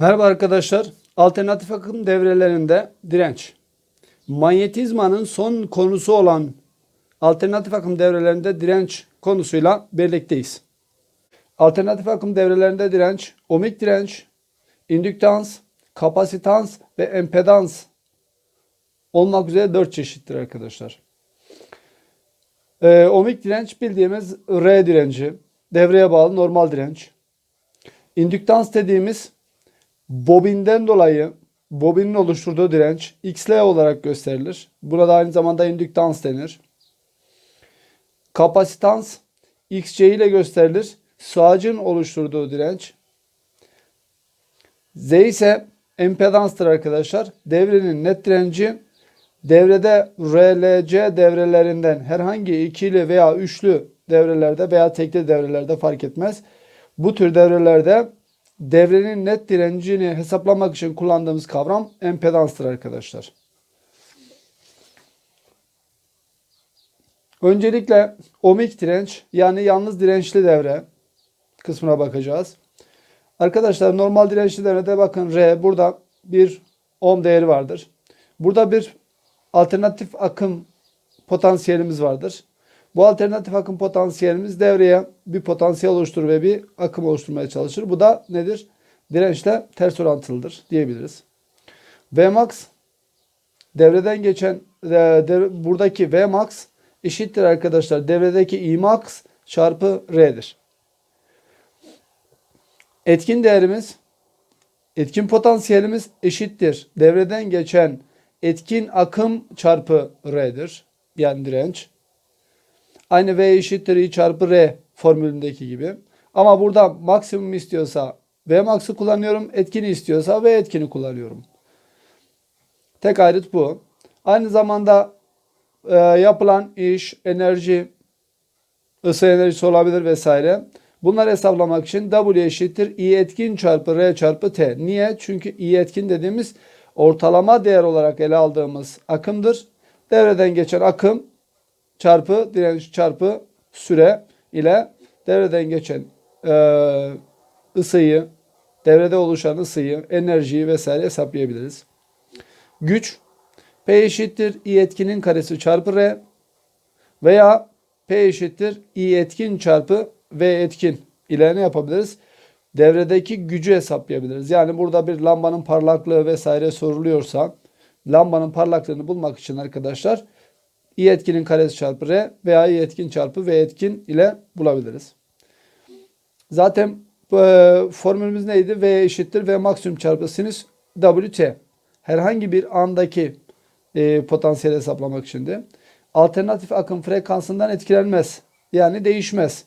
Merhaba arkadaşlar. Alternatif akım devrelerinde direnç. Manyetizmanın son konusu olan alternatif akım devrelerinde direnç konusuyla birlikteyiz. Alternatif akım devrelerinde direnç, ohmik direnç, indüktans, kapasitans ve empedans olmak üzere dört çeşittir arkadaşlar. Ee, ohmik direnç bildiğimiz R direnci, devreye bağlı normal direnç. İndüktans dediğimiz bobinden dolayı bobinin oluşturduğu direnç XL olarak gösterilir. Buna da aynı zamanda indüktans denir. Kapasitans XC ile gösterilir. Sağcın oluşturduğu direnç. Z ise empedanstır arkadaşlar. Devrenin net direnci devrede RLC devrelerinden herhangi ikili veya üçlü devrelerde veya tekli devrelerde fark etmez. Bu tür devrelerde devrenin net direncini hesaplamak için kullandığımız kavram empedanstır arkadaşlar. Öncelikle ohmik direnç yani yalnız dirençli devre kısmına bakacağız. Arkadaşlar normal dirençli devrede bakın R burada bir ohm değeri vardır. Burada bir alternatif akım potansiyelimiz vardır. Bu alternatif akım potansiyelimiz devreye bir potansiyel oluşturur ve bir akım oluşturmaya çalışır. Bu da nedir? Dirençle ters orantılıdır diyebiliriz. Vmax devreden geçen e, devre- buradaki Vmax eşittir arkadaşlar. Devredeki Imax çarpı R'dir. Etkin değerimiz etkin potansiyelimiz eşittir. Devreden geçen etkin akım çarpı R'dir. Yani direnç. Aynı V eşittir I çarpı R formülündeki gibi. Ama burada maksimum istiyorsa V max'ı kullanıyorum. Etkini istiyorsa V etkini kullanıyorum. Tek ayrıt bu. Aynı zamanda e, yapılan iş, enerji, ısı enerjisi olabilir vesaire. Bunları hesaplamak için W eşittir I etkin çarpı R çarpı T. Niye? Çünkü I etkin dediğimiz ortalama değer olarak ele aldığımız akımdır. Devreden geçen akım çarpı direnç çarpı süre ile devreden geçen e, ısıyı, devrede oluşan ısıyı, enerjiyi vesaire hesaplayabiliriz. Güç P eşittir I etkinin karesi çarpı R veya P eşittir I etkin çarpı V etkin ile ne yapabiliriz? Devredeki gücü hesaplayabiliriz. Yani burada bir lambanın parlaklığı vesaire soruluyorsa lambanın parlaklığını bulmak için arkadaşlar I etkinin karesi çarpı R veya I etkin çarpı V etkin ile bulabiliriz. Zaten e, formülümüz neydi? V eşittir V maksimum çarpı sinüs WT. Herhangi bir andaki e, potansiyel hesaplamak için de alternatif akım frekansından etkilenmez. Yani değişmez.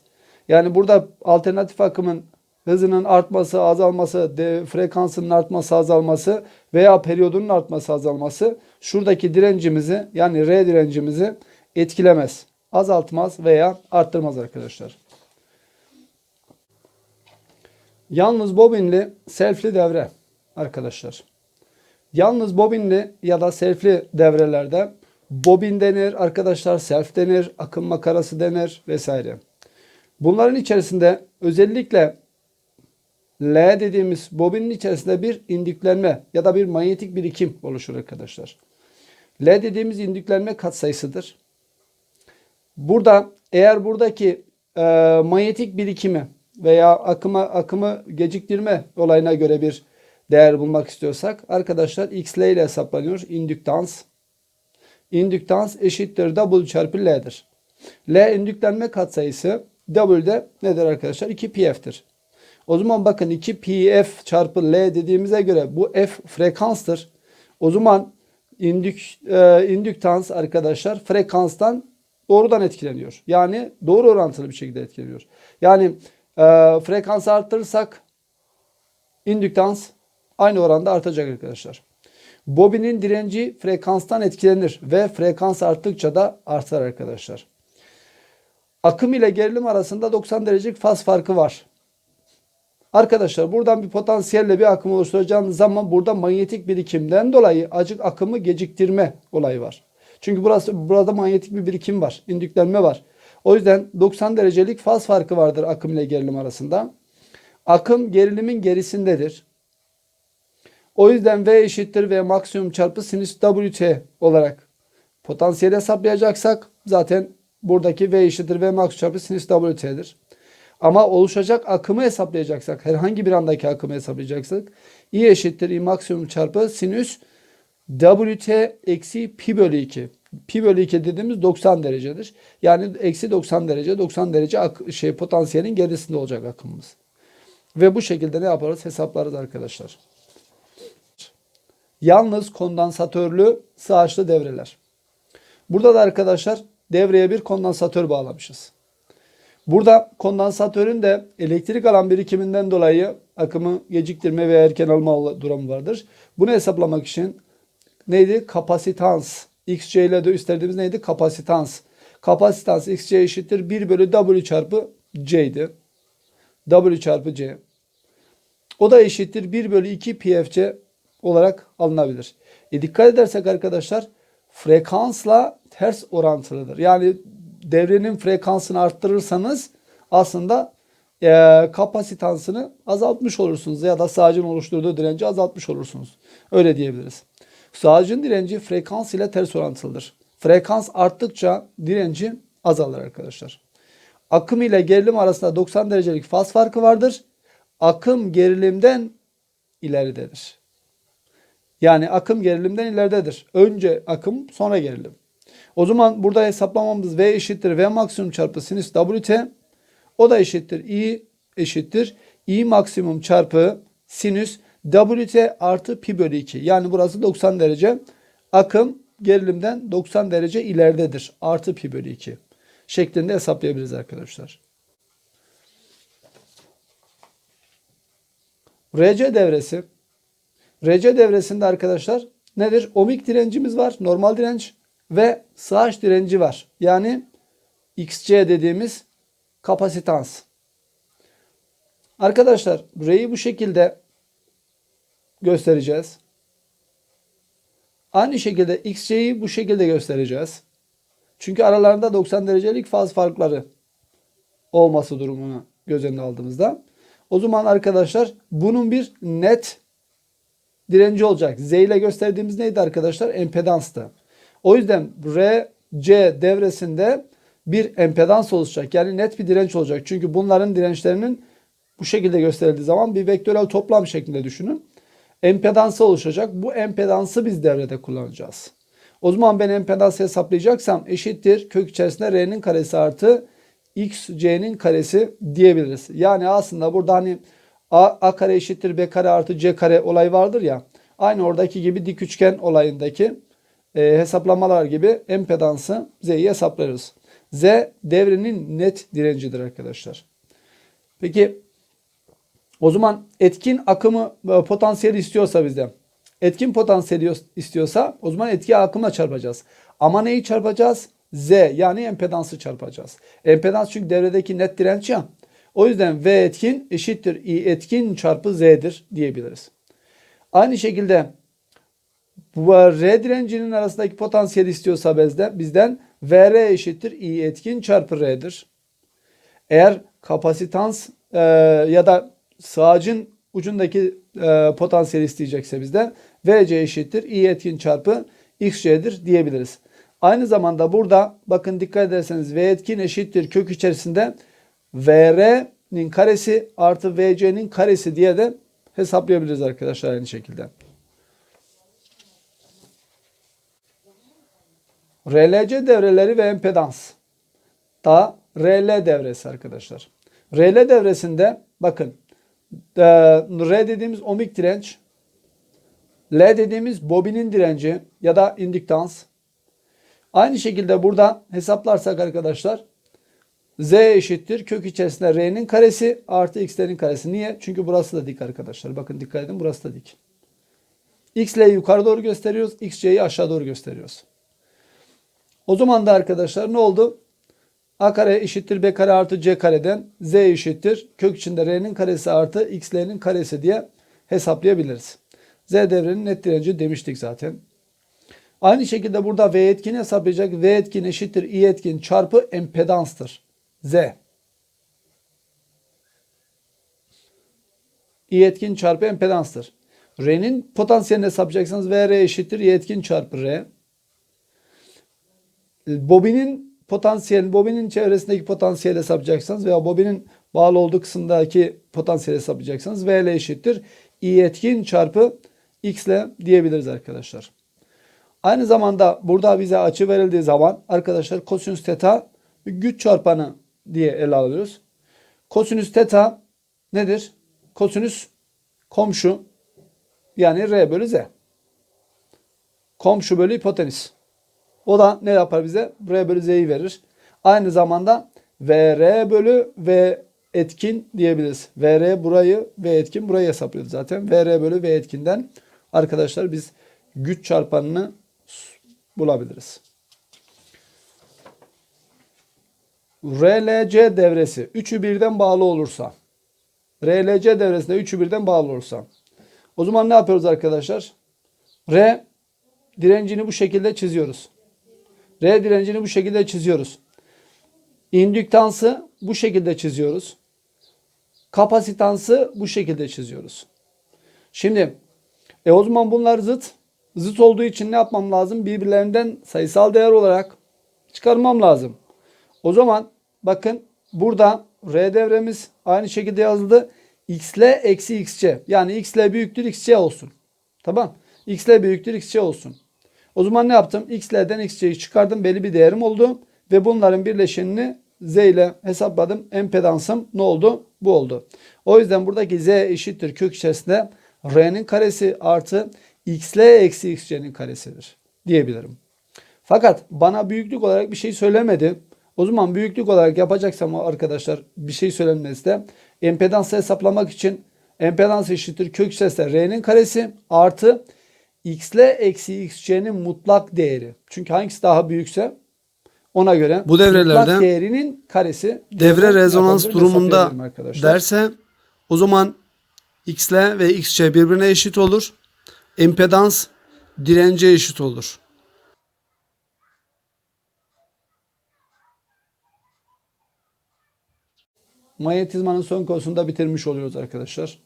Yani burada alternatif akımın hızının artması, azalması, de, frekansının artması, azalması veya periyodunun artması, azalması şuradaki direncimizi yani R direncimizi etkilemez. Azaltmaz veya arttırmaz arkadaşlar. Yalnız bobinli selfli devre arkadaşlar. Yalnız bobinli ya da selfli devrelerde bobin denir arkadaşlar, self denir, akım makarası denir vesaire. Bunların içerisinde özellikle L dediğimiz bobinin içerisinde bir indüklenme ya da bir manyetik birikim oluşur arkadaşlar. L dediğimiz indüklenme katsayısıdır. Burada eğer buradaki e, manyetik birikimi veya akıma akımı geciktirme olayına göre bir değer bulmak istiyorsak arkadaşlar XL ile hesaplanıyor indüktans. İndüktans eşittir W çarpı L'dir. L indüklenme katsayısı W de nedir arkadaşlar? 2 PF'tir. O zaman bakın 2 PF çarpı L dediğimize göre bu F frekanstır. O zaman indük, e, indüktans arkadaşlar frekanstan doğrudan etkileniyor. Yani doğru orantılı bir şekilde etkileniyor. Yani e, frekansı arttırırsak indüktans aynı oranda artacak arkadaşlar. Bobinin direnci frekanstan etkilenir ve frekans arttıkça da artar arkadaşlar. Akım ile gerilim arasında 90 derecelik faz farkı var. Arkadaşlar buradan bir potansiyelle bir akım oluşturacağımız zaman burada manyetik birikimden dolayı acık akımı geciktirme olayı var. Çünkü burası burada manyetik bir birikim var, indüklenme var. O yüzden 90 derecelik faz farkı vardır akım ile gerilim arasında. Akım gerilimin gerisindedir. O yüzden V eşittir V maksimum çarpı sinüs WT olarak potansiyeli hesaplayacaksak zaten buradaki V eşittir V maksimum çarpı sinüs WT'dir. Ama oluşacak akımı hesaplayacaksak, herhangi bir andaki akımı hesaplayacaksak I eşittir I maksimum çarpı sinüs WT eksi pi bölü 2. Pi bölü 2 dediğimiz 90 derecedir. Yani eksi 90 derece 90 derece şey potansiyelin gerisinde olacak akımımız. Ve bu şekilde ne yaparız? Hesaplarız arkadaşlar. Yalnız kondansatörlü sağaçlı devreler. Burada da arkadaşlar devreye bir kondansatör bağlamışız. Burada kondansatörün de elektrik alan birikiminden dolayı akımı geciktirme veya erken alma durumu vardır. Bunu hesaplamak için neydi? Kapasitans. XC ile de gösterdiğimiz neydi? Kapasitans. Kapasitans XC eşittir 1 bölü W çarpı C'ydi. W çarpı C. O da eşittir 1 bölü 2 PFC olarak alınabilir. E dikkat edersek arkadaşlar frekansla ters orantılıdır. Yani devrenin frekansını arttırırsanız aslında e, kapasitansını azaltmış olursunuz ya da sağcın oluşturduğu direnci azaltmış olursunuz. Öyle diyebiliriz. Sağcın direnci frekans ile ters orantılıdır. Frekans arttıkça direnci azalır arkadaşlar. Akım ile gerilim arasında 90 derecelik faz farkı vardır. Akım gerilimden ileridedir. Yani akım gerilimden ileridedir. Önce akım sonra gerilim. O zaman burada hesaplamamız V eşittir V maksimum çarpı sinüs WT. O da eşittir I eşittir I maksimum çarpı sinüs WT artı pi bölü 2. Yani burası 90 derece. Akım gerilimden 90 derece ileridedir. Artı pi bölü 2 şeklinde hesaplayabiliriz arkadaşlar. RC devresi. RC devresinde arkadaşlar nedir? Ohmik direncimiz var. Normal direnç ve sığaç direnci var. Yani XC dediğimiz kapasitans. Arkadaşlar R'yi bu şekilde göstereceğiz. Aynı şekilde XC'yi bu şekilde göstereceğiz. Çünkü aralarında 90 derecelik faz farkları olması durumunu göz önüne aldığımızda. O zaman arkadaşlar bunun bir net direnci olacak. Z ile gösterdiğimiz neydi arkadaşlar? Empedanstı. O yüzden RC devresinde bir empedans oluşacak. Yani net bir direnç olacak. Çünkü bunların dirençlerinin bu şekilde gösterildiği zaman bir vektörel toplam şeklinde düşünün. Empedansı oluşacak. Bu empedansı biz devrede kullanacağız. O zaman ben empedansı hesaplayacaksam eşittir kök içerisinde R'nin karesi artı XC'nin karesi diyebiliriz. Yani aslında burada hani A, A kare eşittir B kare artı C kare olay vardır ya. Aynı oradaki gibi dik üçgen olayındaki e, hesaplamalar gibi empedansı Z'yi hesaplarız. Z devrenin net direncidir arkadaşlar. Peki o zaman etkin akımı e, potansiyeli istiyorsa bizden. Etkin potansiyeli istiyorsa o zaman etki akımla çarpacağız. Ama neyi çarpacağız? Z yani empedansı çarpacağız. Empedans çünkü devredeki net direnç ya. O yüzden V etkin eşittir I etkin çarpı Z'dir diyebiliriz. Aynı şekilde R direncinin arasındaki potansiyeli istiyorsa bizden, bizden VR eşittir I etkin çarpı R'dir. Eğer kapasitans e, ya da sağcın ucundaki e, potansiyeli isteyecekse bizden VC eşittir I etkin çarpı XC'dir diyebiliriz. Aynı zamanda burada bakın dikkat ederseniz V etkin eşittir kök içerisinde VR'nin karesi artı VC'nin karesi diye de hesaplayabiliriz arkadaşlar aynı şekilde. RLC devreleri ve empedans. Da RL devresi arkadaşlar. RL devresinde bakın e, R dediğimiz ohmik direnç, L dediğimiz bobinin direnci ya da indiktans. Aynı şekilde burada hesaplarsak arkadaşlar Z eşittir kök içerisinde R'nin karesi artı X'lerin karesi. Niye? Çünkü burası da dik arkadaşlar. Bakın dikkat edin burası da dik. X'leyi yukarı doğru gösteriyoruz. XC'yi aşağı doğru gösteriyoruz. O zaman da arkadaşlar ne oldu? A kare eşittir B kare artı C kareden Z eşittir kök içinde R'nin karesi artı X'lerin karesi diye hesaplayabiliriz. Z devrenin net direnci demiştik zaten. Aynı şekilde burada V etkini hesaplayacak. V etkin eşittir I etkin çarpı empedanstır. Z. I etkin çarpı empedanstır. R'nin potansiyelini hesaplayacaksınız. VR eşittir Y etkin çarpı R. Bobinin potansiyel, bobinin çevresindeki potansiyeli hesaplayacaksınız veya bobinin bağlı olduğu kısımdaki potansiyeli hesaplayacaksınız. V ile eşittir. I etkin çarpı X ile diyebiliriz arkadaşlar. Aynı zamanda burada bize açı verildiği zaman arkadaşlar kosinüs teta güç çarpanı diye ele alıyoruz. Kosinüs teta nedir? Kosinüs komşu yani R bölü Z. Komşu bölü hipotenüs. O da ne yapar bize? R bölü Z'yi verir. Aynı zamanda VR bölü V etkin diyebiliriz. VR burayı V etkin burayı hesaplıyoruz zaten. VR bölü V etkinden arkadaşlar biz güç çarpanını bulabiliriz. RLC devresi 3'ü birden bağlı olursa RLC devresinde 3'ü birden bağlı olursa o zaman ne yapıyoruz arkadaşlar? R direncini bu şekilde çiziyoruz. R direncini bu şekilde çiziyoruz. İndüktansı bu şekilde çiziyoruz. Kapasitansı bu şekilde çiziyoruz. Şimdi e o zaman bunlar zıt. Zıt olduğu için ne yapmam lazım? Birbirlerinden sayısal değer olarak çıkarmam lazım. O zaman bakın burada R devremiz aynı şekilde yazıldı. X ile eksi xc. Yani x ile büyüktür xc olsun. Tamam. X ile büyüktür xc olsun. O zaman ne yaptım? X'lerden xc'yi çıkardım. Belli bir değerim oldu. Ve bunların birleşenini z ile hesapladım. Empedansım ne oldu? Bu oldu. O yüzden buradaki z eşittir kök içerisinde r'nin karesi artı x ile eksi xc'nin karesidir diyebilirim. Fakat bana büyüklük olarak bir şey söylemedi. O zaman büyüklük olarak yapacaksam arkadaşlar bir şey söylenmesi de empedansı hesaplamak için empedans eşittir kök içerisinde r'nin karesi artı x ile eksi xc'nin mutlak değeri. Çünkü hangisi daha büyükse ona göre Bu devrelerde mutlak değerinin karesi devre rezonans durumunda derse o zaman X ile ve XC birbirine eşit olur. Empedans dirence eşit olur. Manyetizmanın son konusunda bitirmiş oluyoruz arkadaşlar.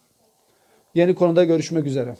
Yeni konuda görüşmek üzere.